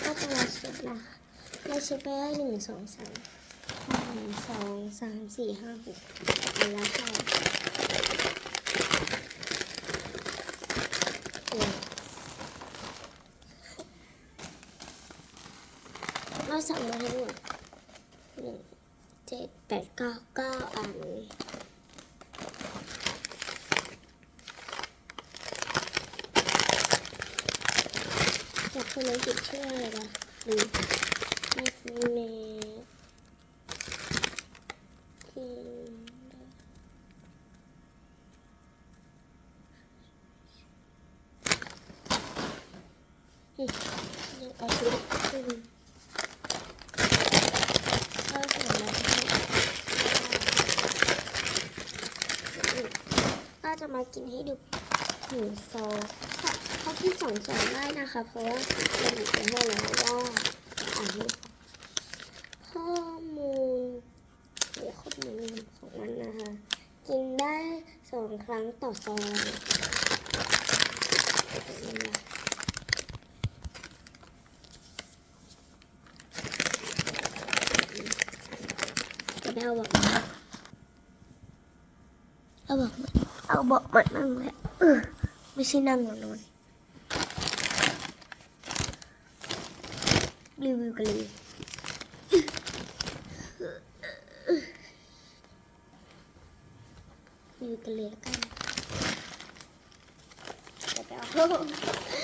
ก็จะมาเช็ดนะคะเราเช็ดไปได้หนึ่งสองสามหนึ่งสองสามสี่ห้าหกอันละเท่าเนี่ยเราสั่งมาทั้งหมดหนึ่งเจ็ดแปดเก้าเก้าอัน จาก คนนั้นติดชื่ออะไรวะหรือไม่เมที่อืมยังเอาชุดขึ้นก็สำหรับก็จะมากินให้ดูหนึ่งซองเขาคิดสองซองได้นะคะ เพราะว่าเราอยู่ในห้แล้วว่าอ่านข้อมูลเดี๋ยวข้อมูลของมันนะคะ กินได้สองครั้งต่อซองจะได้เอาบอกมาเอาบอกมาเอาบอกมานั่งแหละเออไม่ใช่นั่งนอน รีวิวกันเลยรีวิวกันเลยแล้วกันเดี๋ยวไปเอา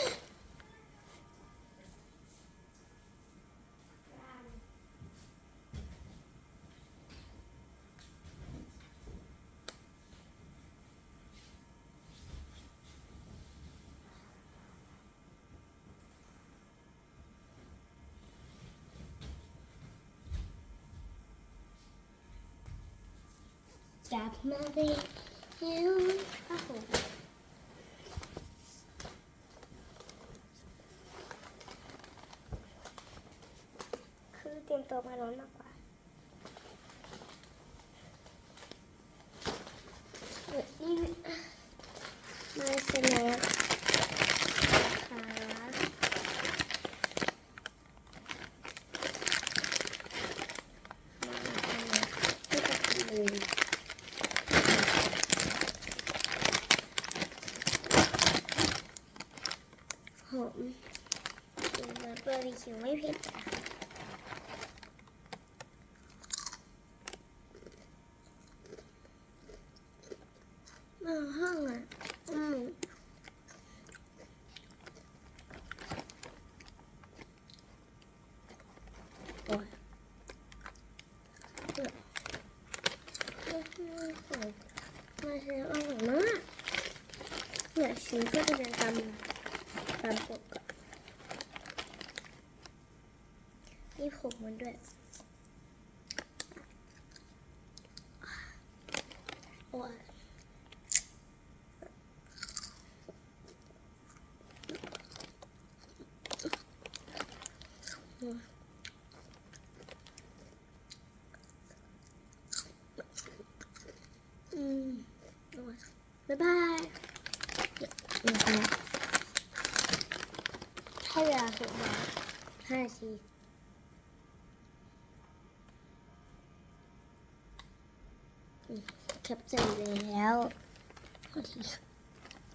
จับมาเลยเฮ้ยโอ้โหคือเตรียมตัวมาร้อนมากกว่านี่มาเสนอค่ะมาเสนอที่จะทำเลย หอ มกินแล้วบาร์บีคิวไม่เผ็ดจ้ะมาห้องอะ อืมโอ้ยมาเชฟอร่อยมากเนี่ยชิ้นก็จะเป็นตำ ตามปกก่อะนี่ผมมันด้วย โอ้อืมบ๊ายบายเดี๋ยวนะ กมงห้าทีแคปเจอร์แล้วโอเค